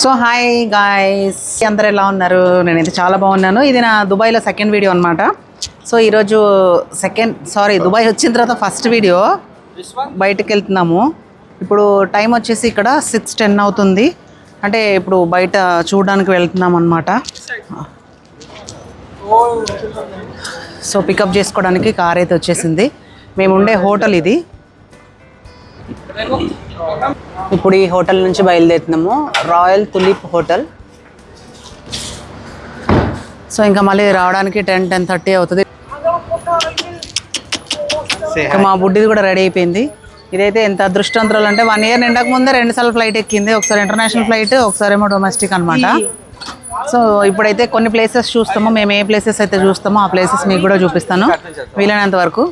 So hi guys అందరు ఎలా ఉన్నారు? నేనైతే చాలా బాగున్నాను. ఇది నా దుబాయ్లో సెకండ్ వీడియో అనమాట సో ఈరోజు సెకండ్ సారీ దుబాయ్ వచ్చిన తర్వాత ఫస్ట్ వీడియో బయటకు వెళ్తున్నాము. ఇప్పుడు టైం వచ్చేసి ఇక్కడ సిక్స్ టెన్ అవుతుంది. అంటే ఇప్పుడు బయట చూడడానికి వెళ్తున్నాం అనమాట సో పికప్ చేసుకోవడానికి కార్ అయితే వచ్చేసింది. మేము ఉండే హోటల్ ఇది. ఇప్పుడు ఈ హోటల్ నుంచి బయలుదేరుతున్నాము. Royal tulip hotel. సో ఇంకా మళ్ళీ రావడానికి టెన్ టెన్ థర్టీ అవుతుంది. ఇంకా మా బుడ్డిది కూడా రెడీ అయిపోయింది. ఇదైతే ఎంత అదృష్టవంతురాలు అంటే వన్ ఇయర్ నిండక ముందే రెండు సార్లు ఫ్లైట్ ఎక్కింది. ఒకసారి ఇంటర్నేషనల్ ఫ్లైట్ ఒకసారి ఏమో డొమెస్టిక్ అనమాట సో ఇప్పుడైతే కొన్ని ప్లేసెస్ చూస్తామో. మేము ఏ ప్లేసెస్ అయితే చూస్తామో ఆ ప్లేసెస్ మీకు కూడా చూపిస్తాను. వీలైనంత వరకు.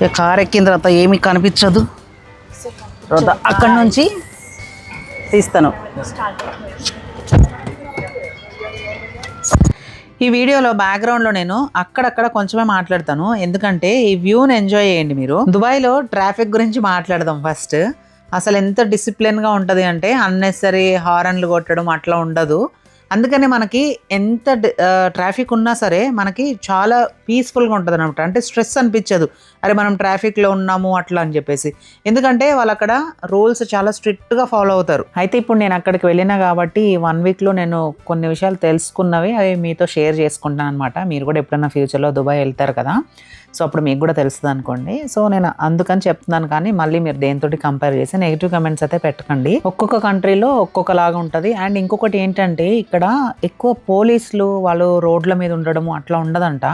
ఇక కార్ ఎక్కిన తర్వాత ఏమీ కనిపించదు. తర్వాత అక్కడి నుంచి తీస్తాను. ఈ వీడియోలో బ్యాక్గ్రౌండ్లో నేను అక్కడక్కడ కొంచెమే మాట్లాడతాను. ఎందుకంటే ఈ వ్యూని ఎంజాయ్ చేయండి మీరు. దుబాయ్లో ట్రాఫిక్ గురించి మాట్లాడదాం ఫస్ట్ అసలు ఎంత డిసిప్లిన్గా ఉంటుంది అంటే అన్నెసరీ హారన్లు కొట్టడం అట్లా ఉండదు. అందుకనే మనకి ఎంత ట్రాఫిక్ ఉన్నా సరే మనకి చాలా పీస్ఫుల్గా ఉంటుంది అనమాట అంటే స్ట్రెస్ అనిపించదు. అరే మనం ట్రాఫిక్లో ఉన్నాము అట్లా అని చెప్పేసి. ఎందుకంటే వాళ్ళు అక్కడ రూల్స్ చాలా స్ట్రిక్ట్గా ఫాలో అవుతారు. అయితే ఇప్పుడు నేను అక్కడికి వెళ్ళినా కాబట్టి వన్ వీక్లో నేను కొన్ని విషయాలు తెలుసుకున్నవి అవి మీతో షేర్ చేసుకుంటాను అనమాట మీరు కూడా ఎప్పుడైనా ఫ్యూచర్లో దుబాయ్ వెళ్తారు కదా. సో అప్పుడు మీకు కూడా తెలుస్తుంది అనుకోండి. సో నేను అందుకని చెప్తున్నాను కానీ మళ్ళీ మీరు దేనితోటి కంపేర్ చేసి నెగిటివ్ కమెంట్స్ అయితే పెట్టకండి. ఒక్కొక్క కంట్రీలో ఒక్కొక్కలాగా ఉంటుంది. అండ్ ఇంకొకటి ఏంటంటే ఇక్కడ ఎక్కువ పోలీసులు వాళ్ళు రోడ్ల మీద ఉండడము అట్లా ఉండదంట.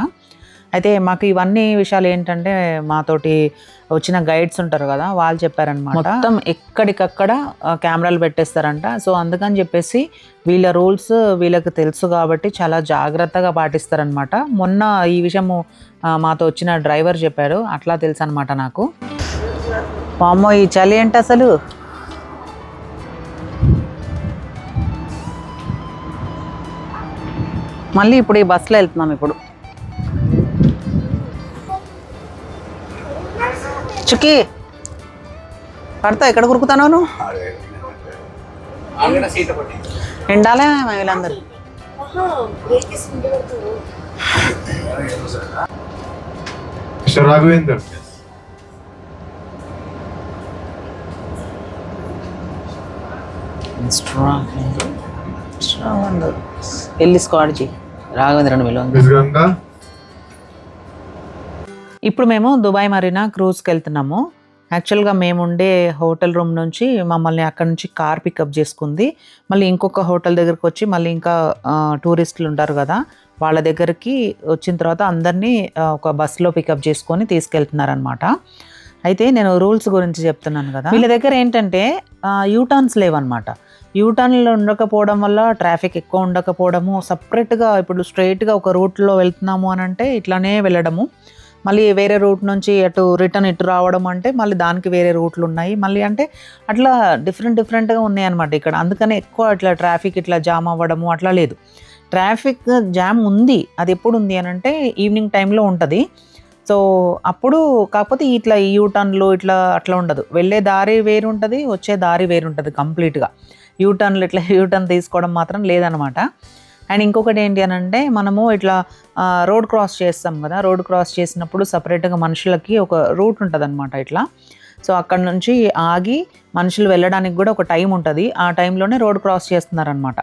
అయితే మాకు ఇవన్నీ విషయాలు ఏంటంటే మాతోటి వచ్చిన గైడ్స్ ఉంటారు కదా వాళ్ళు చెప్పారనమాట మొత్తం ఎక్కడికక్కడ కెమెరాలు పెట్టేస్తారంట. సో అందుకని చెప్పేసి వీళ్ళ రూల్స్ వీళ్ళకి తెలుసు కాబట్టి చాలా జాగ్రత్తగా పాటిస్తారనమాట మొన్న ఈ విషయము మాతో వచ్చిన డ్రైవర్ చెప్పాడు. అట్లా తెలుసు అనమాట నాకు. పామో ఈ చలి ఏంటి అసలు? మళ్ళీ ఇప్పుడు ఈ బస్సులో వెళ్తున్నాం ఇప్పుడు. చుక్కి పడతా ఎక్కడ కురుకుతాను నువ్వు? ఎండాలే వీళ్ళందరూ. Mr. Raghavendra. వెళ్ళి స్క్వాడ్ చేయి వెళ్ళి Miss Ganga. ఇప్పుడు మేము దుబాయ్ మరీనా క్రూజ్కి వెళ్తున్నాము. యాక్చువల్గా మేము ఉండే హోటల్ రూమ్ నుంచి మమ్మల్ని అక్కడ నుంచి కార్ పికప్ చేసుకుంది. మళ్ళీ ఇంకొక హోటల్ దగ్గరికి వచ్చి మళ్ళీ ఇంకా టూరిస్టులు ఉంటారు కదా వాళ్ళ దగ్గరికి వచ్చిన తర్వాత అందరినీ ఒక బస్సులో పికప్ చేసుకొని తీసుకెళ్తున్నారనమాట అయితే నేను రూల్స్ గురించి చెప్తున్నాను కదా. వీళ్ళ దగ్గర ఏంటంటే యూటర్న్స్ లేవన్నమాట. యూటర్న్లు ఉండకపోవడం వల్ల ట్రాఫిక్ ఎక్కువ ఉండకపోవడము సపరేట్గా ఇప్పుడు స్ట్రైట్గా ఒక రూట్లో వెళ్తున్నాము అని అంటే ఇట్లానే వెళ్ళడము. మళ్ళీ వేరే రూట్ నుంచి అటు రిటర్న్ ఇటు రావడం అంటే మళ్ళీ దానికి వేరే రూట్లు ఉన్నాయి. మళ్ళీ అంటే అట్లా డిఫరెంట్ డిఫరెంట్గా ఉన్నాయి అనమాట ఇక్కడ. అందుకనే ఎక్కువ అట్లా ట్రాఫిక్ ఇట్లా జామ్ అవ్వడము అట్లా లేదు. ట్రాఫిక్ జామ్ ఉంది. అది ఎప్పుడు ఉంది అని అంటే ఈవినింగ్ టైంలో ఉంటుంది. సో అప్పుడు కాకపోతే ఇట్లా ఈ యూటర్న్లు ఇట్లా అట్లా ఉండదు. వెళ్ళే దారి వేరు ఉంటుంది వచ్చే దారి వేరు ఉంటుంది కంప్లీట్గా. యూటర్న్లు ఇట్లా యూటర్న్ తీసుకోవడం మాత్రం లేదనమాట అండ్ ఇంకొకటి ఏంటి అని అంటే మనము ఇట్లా రోడ్ క్రాస్ చేస్తాం కదా రోడ్ క్రాస్ చేసినప్పుడు సపరేట్గా మనుషులకి ఒక రూట్ ఉంటుంది అనమాట ఇట్లా. సో అక్కడ నుంచి ఆగి మనుషులు వెళ్ళడానికి కూడా ఒక టైం ఉంటుంది. ఆ టైంలోనే రోడ్ క్రాస్ చేస్తున్నారనమాట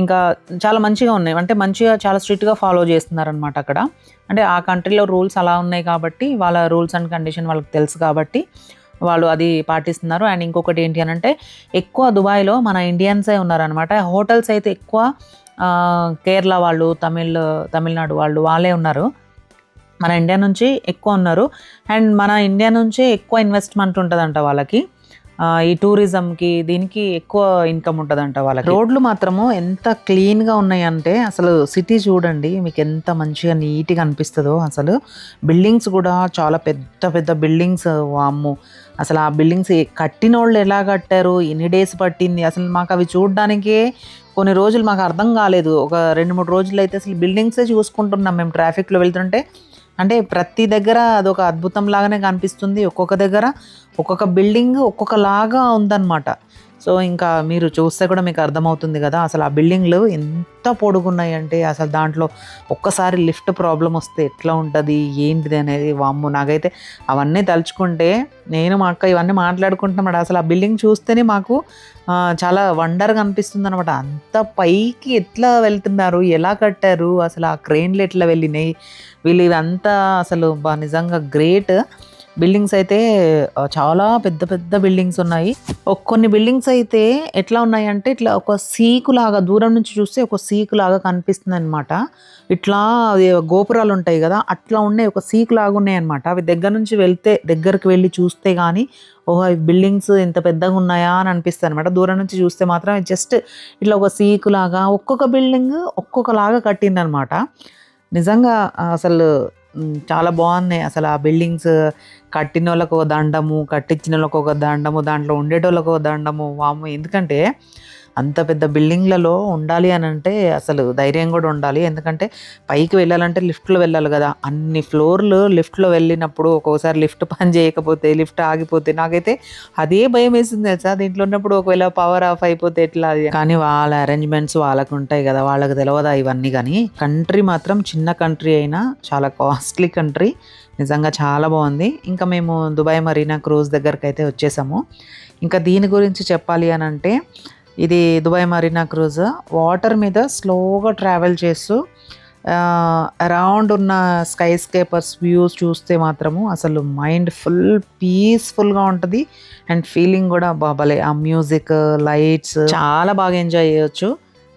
ఇంకా చాలా మంచిగా ఉన్నాయి. అంటే మంచిగా చాలా స్ట్రిక్ట్గా ఫాలో చేస్తున్నారనమాట అక్కడ. అంటే ఆ కంట్రీలో రూల్స్ అలా ఉన్నాయి కాబట్టి వాళ్ళ రూల్స్ అండ్ కండిషన్ వాళ్ళకి తెలుసు కాబట్టి వాళ్ళు అది పాటిస్తున్నారు. అండ్ ఇంకొకటి ఏంటి అని అంటే ఎక్కువ దుబాయ్లో మన ఇండియన్సే ఉన్నారనమాట హోటల్స్ అయితే ఎక్కువ కేరళ వాళ్ళు తమిళ్ తమిళనాడు వాళ్ళు వాళ్ళే ఉన్నారు. మన ఇండియా నుంచి ఎక్కువ ఉన్నారు. అండ్ మన ఇండియా నుంచే ఎక్కువ ఇన్వెస్ట్మెంట్ ఉంటుందంట వాళ్ళకి. ఈ టూరిజంకి దీనికి ఎక్కువ ఇన్కమ్ ఉంటుందంట వాళ్ళకి. రోడ్లు మాత్రము ఎంత క్లీన్గా ఉన్నాయంటే అసలు సిటీ చూడండి మీకు ఎంత మంచిగా నీట్గా అనిపిస్తుందో అసలు. బిల్డింగ్స్ కూడా చాలా పెద్ద పెద్ద బిల్డింగ్స్ వామ్ము. అసలు ఆ బిల్డింగ్స్ కట్టిన వాళ్ళు ఎలా కట్టారు? ఎన్ని డేస్ పట్టింది? అసలు మాకు అవి చూడడానికే కొన్ని రోజులు మాకు అర్థం కాలేదు. ఒక రెండు మూడు రోజులు అయితే అసలు బిల్డింగ్సే చూసుకుంటున్నాం మేము ట్రాఫిక్లో వెళ్తుంటే. అంటే ప్రతి దగ్గర అదొక అద్భుతం లాగానే కనిపిస్తుంది. ఒక్కొక్క దగ్గర ఒక్కొక్క బిల్డింగ్ ఒక్కొక్కలాగా ఉందన్నమాట. సో ఇంకా మీరు చూస్తే కూడా మీకు అర్థమవుతుంది కదా అసలు ఆ బిల్డింగ్లు ఎంత పొడుగున్నాయి అంటే అసలు దాంట్లో ఒక్కసారి లిఫ్ట్ ప్రాబ్లం వస్తే ఎట్లా ఉంటుంది ఏంటిది అనేది వామ్ము నాకైతే అవన్నీ తలుచుకుంటే నేను మా అక్క ఇవన్నీ మాట్లాడుకుంటున్నామాట అసలు ఆ బిల్డింగ్ చూస్తేనే మాకు చాలా వండర్గా అనిపిస్తుంది అనమాట అంత పైకి ఎట్లా వెళ్తున్నారు ఎలా కట్టారు అసలు ఆ క్రెయిన్లు ఎట్లా వెళ్ళినాయి వీళ్ళు ఇదంతా అసలు నిజంగా గ్రేట్. బిల్డింగ్స్ అయితే చాలా పెద్ద పెద్ద బిల్డింగ్స్ ఉన్నాయి. కొన్ని బిల్డింగ్స్ అయితే ఎట్లా ఉన్నాయి అంటే ఇట్లా ఒక సీకు లాగా దూరం నుంచి చూస్తే ఒక సీకు లాగా కనిపిస్తుంది అనమాట ఇట్లా గోపురాలు ఉంటాయి కదా అట్లా ఉన్నాయి ఒక సీకు లాగా ఉన్నాయి అనమాట అవి దగ్గర నుంచి వెళ్తే దగ్గరికి వెళ్ళి చూస్తే కానీ ఓహో ఈ బిల్డింగ్స్ ఇంత పెద్దగా ఉన్నాయా అని అనిపిస్తుంది అనమాట దూరం నుంచి చూస్తే మాత్రం జస్ట్ ఇట్లా ఒక సీకు లాగా ఒక్కొక్క బిల్డింగ్ ఒక్కొక్కలాగా కట్టిందనమాట నిజంగా అసలు చాలా బాగున్నాయి. అసలు ఆ బిల్డింగ్స్ కట్టిన వాళ్ళకు ఒక దండము కట్టించిన వాళ్ళకు ఒక దండము దాంట్లో ఉండేటోళ్ళకు ఒక దండము. వాము ఎందుకంటే అంత పెద్ద బిల్డింగ్లలో ఉండాలి అని అంటే అసలు ధైర్యం కూడా ఉండాలి. ఎందుకంటే పైకి వెళ్ళాలంటే లిఫ్ట్లో వెళ్ళాలి కదా. అన్ని ఫ్లోర్లు లిఫ్ట్లో వెళ్ళినప్పుడు ఒక్కోసారి లిఫ్ట్ పని చేయకపోతే లిఫ్ట్ ఆగిపోతే నాకైతే అదే భయం వేసింది తెలుసా? దీంట్లో ఉన్నప్పుడు ఒకవేళ పవర్ ఆఫ్ అయిపోతే ఎట్లా? కానీ వాళ్ళ అరేంజ్మెంట్స్ వాళ్ళకు ఉంటాయి కదా వాళ్ళకి తెలియదా ఇవన్నీ కానీ? కంట్రీ మాత్రం చిన్న కంట్రీ అయినా చాలా కాస్ట్లీ కంట్రీ నిజంగా చాలా బాగుంది. ఇంకా మేము దుబాయ్ మరీనా క్రూజ్ దగ్గరికి అయితే వచ్చేసాము. ఇంకా దీని గురించి చెప్పాలి అని అంటే ఇది దుబాయ్ మరీనా క్రూజ్. వాటర్ మీద స్లోగా ట్రావెల్ చేస్తూ అరౌండ్ ఉన్న స్కై స్కేపర్స్ వ్యూస్ చూస్తే మాత్రము అసలు మైండ్ ఫుల్ పీస్ఫుల్గా ఉంటుంది. అండ్ ఫీలింగ్ కూడా బాబలే ఆ మ్యూజిక్ లైట్స్ చాలా బాగా ఎంజాయ్ చేయొచ్చు.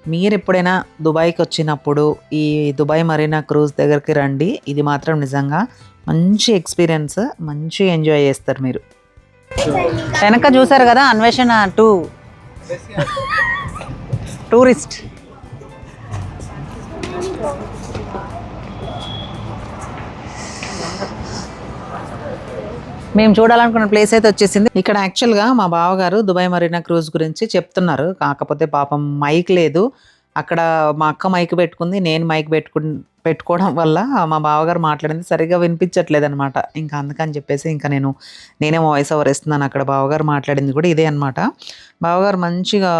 మీరు ఎప్పుడైనా దుబాయ్కి వచ్చినప్పుడు ఈ దుబాయ్ మరీనా క్రూజ్ దగ్గరికి రండి. ఇది మాత్రం నిజంగా మంచి ఎక్స్పీరియన్స్ మంచి ఎంజాయ్ చేస్తారు మీరు. వెనక చూసారు కదా అన్వేషణ టూ. టూరిస్ట్. మేము చూడాలనుకున్న ప్లేస్ అయితే వచ్చేసింది. ఇక్కడ యాక్చువల్గా మా బావగారు దుబాయ్ మరీనా క్రూజ్ గురించి చెప్తున్నారు. కాకపోతే పాపం మైక్ లేదు. అక్కడ మా అక్క మైక్ పెట్టుకుంది నేను మైక్ పెట్టుకు పెట్టుకోవడం వల్ల మా బావగారు మాట్లాడింది సరిగా వినిపించట్లేదు అనమాట ఇంకా అందుకని చెప్పేసి ఇంకా నేను నేనే వాయిస్ ఓవర్ ఇస్తున్నాను అక్కడ బావగారు మాట్లాడింది కూడా ఇదే అనమాట బావగారు మంచిగా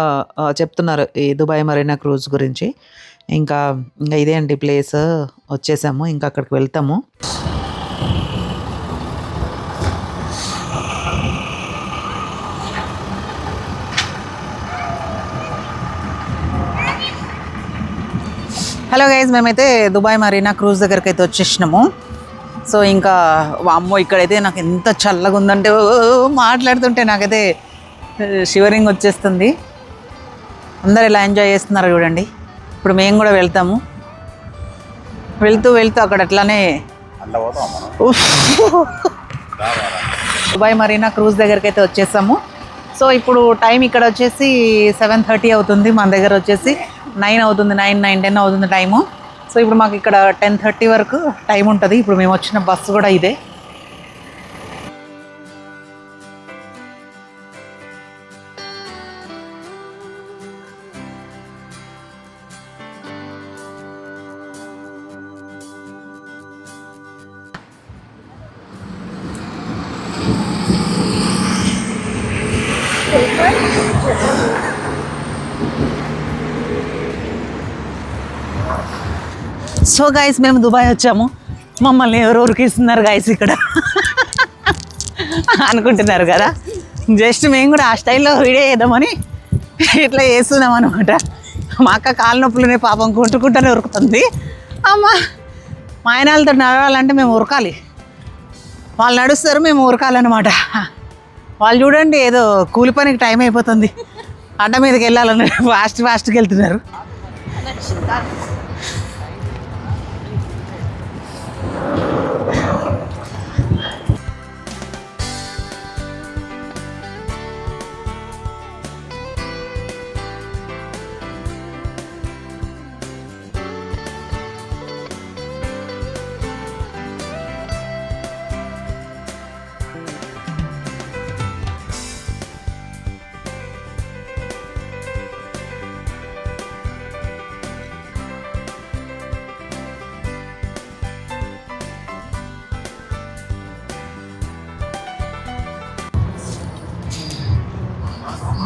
చెప్తున్నారు ఈ దుబాయ్ మరీనా క్రూజ్ గురించి. ఇంకా ఇంకా ఇదే అండి ప్లేస్. వచ్చేసాము ఇంకా అక్కడికి వెళ్తాము. హలో గైజ్ మేమైతే దుబాయ్ మరీనా క్రూజ్ దగ్గరికి అయితే వచ్చేసినాము. సో ఇంకా వామ్మో ఇక్కడైతే నాకు ఎంత చల్లగా ఉందంటే మాట్లాడుతుంటే నాకైతే షివరింగ్ వచ్చేస్తుంది. అందరు ఇలా ఎంజాయ్ చేస్తున్నారు చూడండి. ఇప్పుడు మేము కూడా వెళ్తాము. వెళ్తూ వెళ్తూ అక్కడ అట్లానే. దుబాయ్ మరీనా క్రూజ్ దగ్గరికి అయితే వచ్చేసాము. సో ఇప్పుడు టైం ఇక్కడ వచ్చేసి సెవెన్ థర్టీ అవుతుంది మన దగ్గర వచ్చేసి. నైన్ అవుతుంది నైన్ నైన్ టెన్ అవుతుంది టైము. సో ఇప్పుడు మాకు ఇక్కడ టెన్ థర్టీ వరకు టైం ఉంటుంది. ఇప్పుడు మేము వచ్చిన బస్సు కూడా ఇదే. సో గైస్ మేము దుబాయ్ వచ్చాము. మమ్మల్ని ఎవరు ఉరికిస్తున్నారు గైస్ ఇక్కడ? అనుకుంటున్నారు కదా? జస్ట్ మేము కూడా ఆ స్టైల్లో వీడియో చేద్దామని ఇట్లా చేస్తున్నాం అనమాట మా అక్క కాళ్ళ నొప్పులునే పాపం కుంటుకుంటూనే ఉరుకుతుంది. అమ్మ. మా ఆయన వాళ్ళతో నడవాలంటే మేము ఉరకాలి. వాళ్ళు నడుస్తారు మేము ఉరకాలన్నమాట. వాళ్ళు చూడండి ఏదో కూలి పనికి టైం అయిపోతుంది. అడ్డ మీదకి వెళ్ళాలని ఫాస్ట్ ఫాస్ట్కి వెళ్తున్నారు.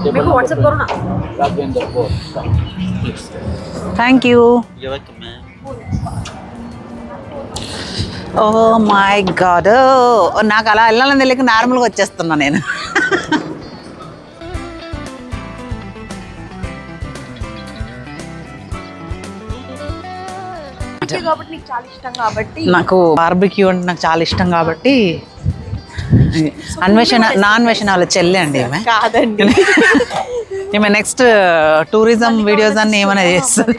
मेरे को व्हाट्सएप करो ना राघवेंद्र फोर థ్యాంక్ యూ ये वक्त मैं ఓ మై గాడ్ నాకు అలా వెళ్ళాలని తెలియక నార్మల్గా వచ్చేస్తున్నా నేను కాబట్టి నీకు చాలా ఇష్టం కాబట్టి నాకు బార్బిక్యూ అంటే నాకు చాలా ఇష్టం కాబట్టి అన్వేషణ నా అన్వేషణ వాళ్ళ చెల్లి అండి ఈమె. కాదండి. ఈమె నెక్స్ట్ టూరిజం వీడియోస్ అన్ని ఏమైనా చేస్తుంది.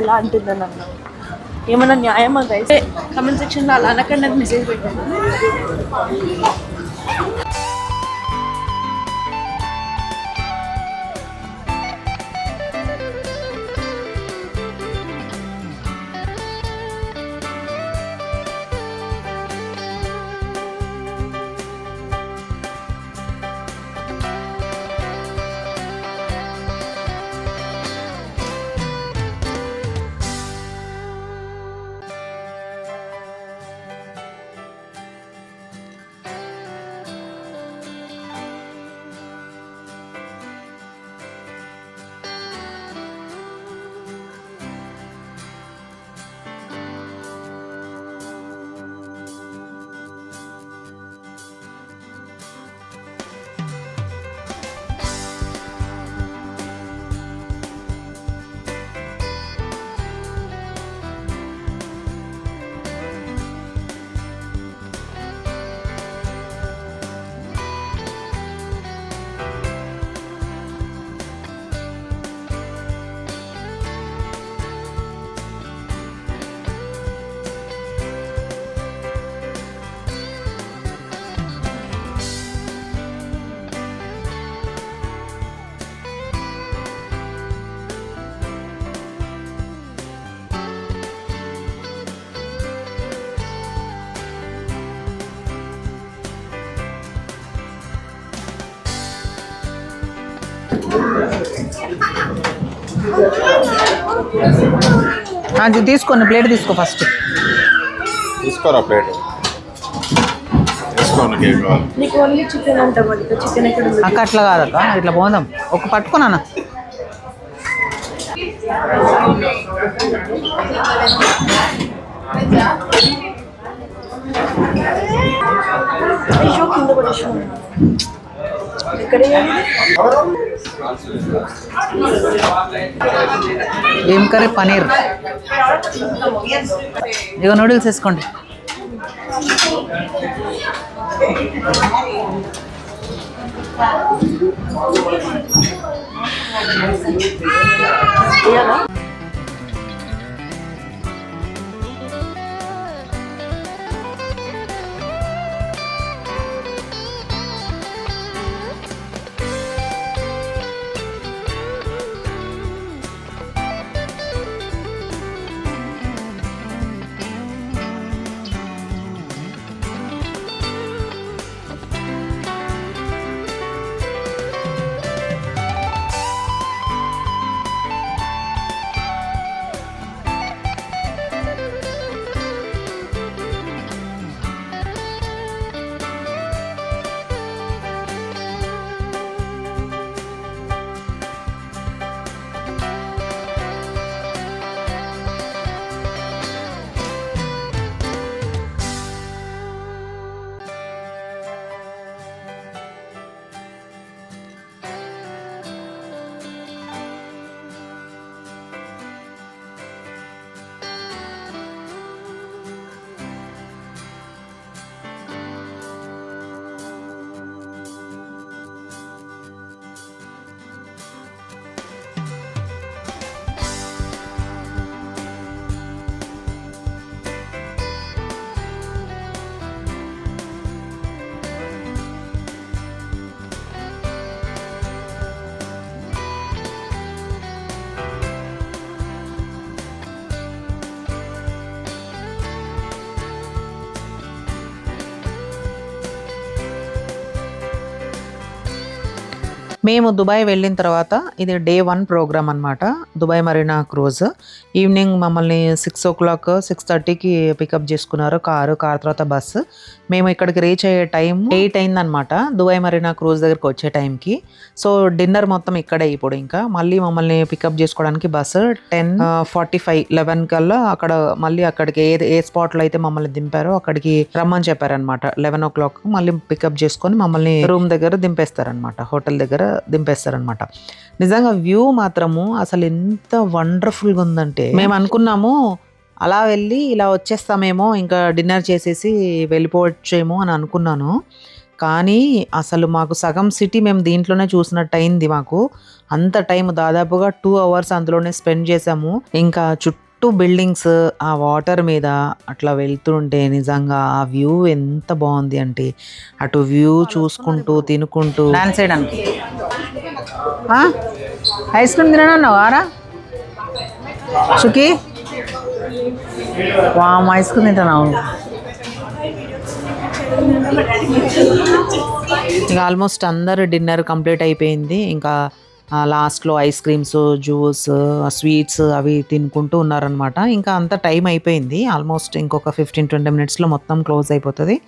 ఎలా అంటుందో నన్ను ఏమన్నా న్యాయమా గైస్ కమెంట్ సెక్షన్లో అలా అనకండి నాకు మెసేజ్ పెట్టండి. అది తీసుకోండి ప్లేట్ తీసుకో ఫస్ట్. తీసుకోరా ప్లేట్? తీసుకోండి కేక్ కావాలి? నీకు ఓన్లీ చికెన్ అంటాం మరి చికెన్ ఎక్కడ ఉంది? అక్క అట్లా కాదక్క ఇట్లా పోదాం. ఒక పట్టుకున్నానా కింద? ఏం కర్రీ? పనీర్. ఇగో నూడిల్స్ వేసుకోండి. ఇవ్వాలా మేము దుబాయ్ వెళ్ళిన తర్వాత ఇది డే వన్ ప్రోగ్రామ్ అనమాట దుబాయ్ మరీనా క్రూజ్. ఈవినింగ్ మమ్మల్ని సిక్స్ ఓ క్లాక్ సిక్స్ థర్టీకి పికప్ చేసుకున్నారు కారు కార్ తర్వాత బస్సు. మేము ఇక్కడికి రీచ్ అయ్యే టైం ఎయిట్ అయిందనమాట దుబాయ్ మరీనా క్రూజ్ దగ్గరికి వచ్చే టైంకి. సో డిన్నర్ మొత్తం ఇక్కడే ఇప్పుడు ఇంకా. మళ్ళీ మమ్మల్ని పికప్ చేసుకోవడానికి bus ten forty five eleven కల్లా అక్కడ మళ్ళీ అక్కడికి ఏ ఏ స్పాట్లో అయితే మమ్మల్ని దింపారో అక్కడికి రమ్మని చెప్పారనమాట లెవెన్ ఓ క్లాక్ మళ్ళీ పికప్ చేసుకొని మమ్మల్ని రూమ్ దగ్గర దింపేస్తారనమాట హోటల్ దగ్గర. దింపేస్తారనమాట నిజంగా వ్యూ మాత్రము అసలు ఎంత వండర్ఫుల్గా ఉందంటే మేము అనుకున్నాము అలా వెళ్ళి ఇలా వచ్చేస్తామేమో ఇంకా డిన్నర్ చేసేసి వెళ్ళిపోవచ్చేమో అని అనుకున్నాను. కానీ అసలు మాకు సగం సిటీ మేము దీంట్లోనే చూసినట్టు అయింది మాకు. అంత టైం దాదాపుగా టూ అవర్స్ అందులోనే స్పెండ్ చేసాము ఇంకా చుట్టూ బిల్డింగ్స్ ఆ వాటర్ మీద అట్లా వెళ్తుంటే నిజంగా ఆ వ్యూ ఎంత బాగుంది అంటే అటు వ్యూ చూసుకుంటూ తినుకుంటూ. డాన్స్ చేయడానికి. ఐస్ క్రీమ్ ఆరా? సుఖీ? వామ్ ఐస్ క్రీమ్ తింటున్నావు. ఇంకా ఆల్మోస్ట్ అందరు డిన్నర్ కంప్లీట్ అయిపోయింది. ఇంకా లాస్ట్లో ఐస్ క్రీమ్స్ జ్యూస్ స్వీట్స్ అవి తినుకుంటూ ఉన్నారనమాట ఇంకా అంత టైం అయిపోయింది. ఆల్మోస్ట్ ఇంకొక ఫిఫ్టీన్ ట్వంటీ మినిట్స్లో మొత్తం క్లోజ్ అయిపోతుంది.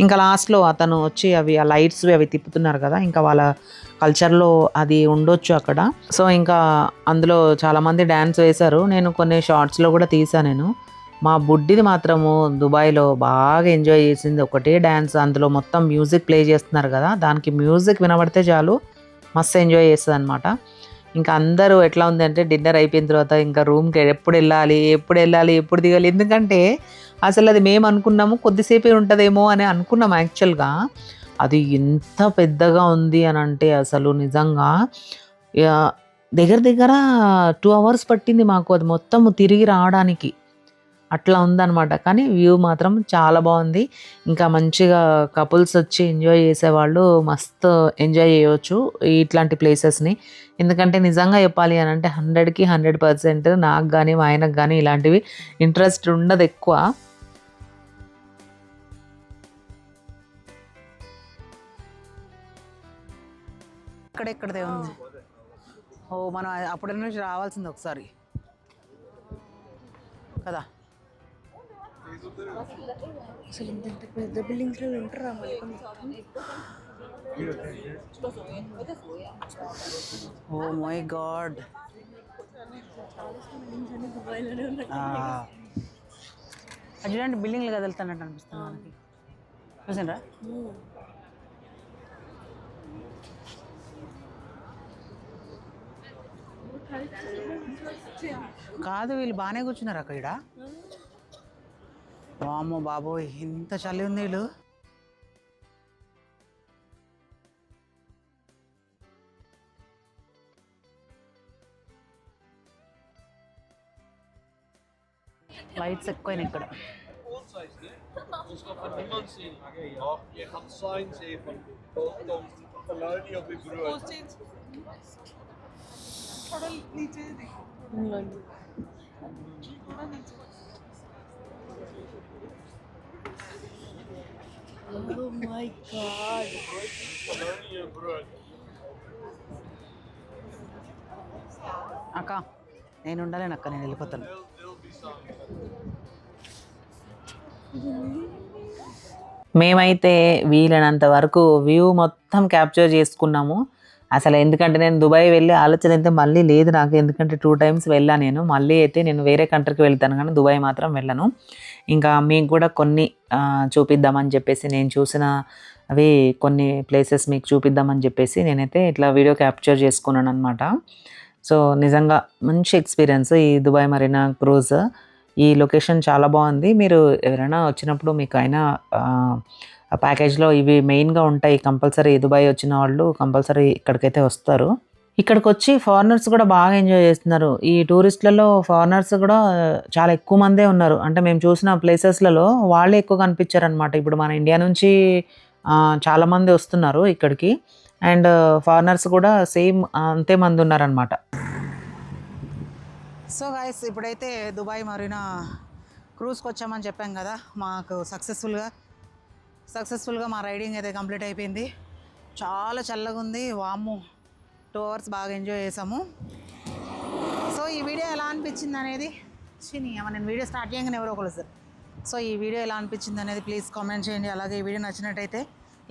ఇంకా లాస్ట్లో అతను వచ్చి అవి ఆ లైట్స్ అవి తిప్పుతున్నారు కదా ఇంకా వాళ్ళ కల్చర్లో అది ఉండొచ్చు అక్కడ. సో ఇంకా అందులో చాలామంది డ్యాన్స్ వేశారు. నేను కొన్ని షార్ట్స్లో కూడా తీసాను నేను. మా బుడ్డిది మాత్రము దుబాయ్లో బాగా ఎంజాయ్ చేసింది. ఒకటే డ్యాన్స్ అందులో మొత్తం మ్యూజిక్ ప్లే చేస్తున్నారు కదా దానికి మ్యూజిక్ వినబడితే చాలు. మస్తు ఎంజాయ్ చేస్తుంది అనమాట ఇంకా అందరూ ఎట్లా ఉంది అంటే డిన్నర్ అయిపోయిన తర్వాత ఇంకా రూమ్కి ఎప్పుడు వెళ్ళాలి ఎప్పుడు వెళ్ళాలి ఎప్పుడు దిగాలి. ఎందుకంటే అసలు అది మేము అనుకున్నాము కొద్దిసేపే ఉంటుందేమో అని అనుకున్నాం యాక్చువల్గా. అది ఎంత పెద్దగా ఉంది అని అంటే అసలు నిజంగా దగ్గర దగ్గర టూ అవర్స్ పట్టింది మాకు. అది మొత్తం తిరిగి రావడానికి. అట్లా ఉందన్నమాట. కానీ వ్యూ మాత్రం చాలా బాగుంది. ఇంకా మంచిగా కపుల్స్ వచ్చి ఎంజాయ్ చేసేవాళ్ళు మస్తు ఎంజాయ్ చేయవచ్చు ఇట్లాంటి ప్లేసెస్ని ఎందుకంటే నిజంగా చెప్పాలి అని అంటే హండ్రెడ్కి హండ్రెడ్ పర్సెంట్ నాకు కానీ మా ఆయనకు కానీ ఇలాంటివి ఇంట్రెస్ట్ ఉండదు ఎక్కువ. ఇక్కడెక్కడదే ఉంది. ఓ మనం అప్పటి నుంచి రావాల్సింది ఒకసారి. కదా? అసలు ఇంత ఇంత పెద్ద బిల్డింగ్స్లో ఉంటారా మళ్ళీ ఓ మై గాడ్. అది చూడండి బిల్డింగ్లు కదులుతున్నట్టు అనిపిస్తుంది మనకి. చూసారా? కాదు వీళ్ళు బాగానే కూర్చున్నారు అక్కడ ఈడ. వామ్మో బాబోయ్ ఇంత చలి ఉంది వీళ్ళు. లైట్స్ ఎక్కువైనాయి ఇక్కడ. Hier van Oh my god. అక్క నేను ఉండాలని అక్క నేను వెళ్ళిపోతాను మేమైతే వీలైనంత వరకు వ్యూ మొత్తం క్యాప్చర్ చేసుకున్నాము అసలు ఎందుకంటే నేను దుబాయ్ వెళ్ళి ఆలోచన అయితే మళ్ళీ లేదు నాకు. ఎందుకంటే టూ టైమ్స్ వెళ్ళా నేను. మళ్ళీ అయితే నేను వేరే కంట్రీకి వెళ్తాను కానీ దుబాయ్ మాత్రం వెళ్ళను. ఇంకా మీకు కూడా కొన్ని చూపిద్దామని చెప్పేసి నేను చూసిన అవి కొన్ని ప్లేసెస్ మీకు చూపిద్దామని చెప్పేసి నేనైతే ఇట్లా వీడియో క్యాప్చర్ చేసుకున్నాను అనమాట సో నిజంగా మంచి ఎక్స్పీరియన్స్ ఈ దుబాయ్ మరీనా క్రూజ్. ఈ లొకేషన్ చాలా బాగుంది. మీరు ఎవరైనా వచ్చినప్పుడు మీకు అయినా ప్యాకేజ్లో ఇవి మెయిన్గా ఉంటాయి. కంపల్సరీ దుబాయ్ వచ్చిన వాళ్ళు కంపల్సరీ ఇక్కడికైతే వస్తారు. ఇక్కడికి వచ్చి ఫారినర్స్ కూడా బాగా ఎంజాయ్ చేస్తున్నారు. ఈ టూరిస్టులలో ఫారినర్స్ కూడా చాలా ఎక్కువ మందే ఉన్నారు. అంటే మేము చూసిన ప్లేసెస్లలో వాళ్ళే ఎక్కువ కనిపించారు అనమాట ఇప్పుడు మన ఇండియా నుంచి చాలామంది వస్తున్నారు ఇక్కడికి. అండ్ ఫారినర్స్ కూడా సేమ్ అంతే మంది ఉన్నారనమాట సో గాయస్ ఇప్పుడైతే దుబాయ్ మరీనా క్రూజ్కి వచ్చామని చెప్పాం కదా. మాకు సక్సెస్ఫుల్గా సక్సెస్ఫుల్గా మా రైడింగ్ అయితే కంప్లీట్ అయిపోయింది. చాలా చల్లగా ఉంది. వాము టూ అవర్స్ బాగా ఎంజాయ్ చేసాము సో ఈ వీడియో ఎలా అనిపించింది అనేది చిని నేను వీడియో స్టార్ట్ చేయగానే ఎవరో ఒకరు సార్ సో ఈ వీడియో ఎలా అనిపించింది అనేది ప్లీజ్ కామెంట్ చేయండి. అలాగే ఈ వీడియో నచ్చినట్టయితే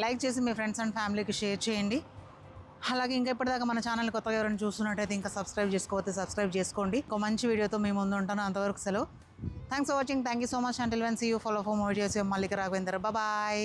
లైక్ చేసి మీ ఫ్రెండ్స్ అండ్ ఫ్యామిలీకి షేర్ చేయండి. అలాగే ఇంకా ఇప్పటిదాకా మన ఛానల్ కొత్తగా ఎవరైనా చూస్తున్నట్టయితే ఇంకా సబ్స్క్రైబ్ చేసుకోవచ్చు సబ్స్క్రైబ్ చేసుకోండి. ఒక మంచి వీడియోతో మేము ముందు ఉంటాను. అంతవరకు సెలవు. Thanks for watching thank you so much until one see you follow for more చేసి మల్లిక రాఘవేందర్ బాయ్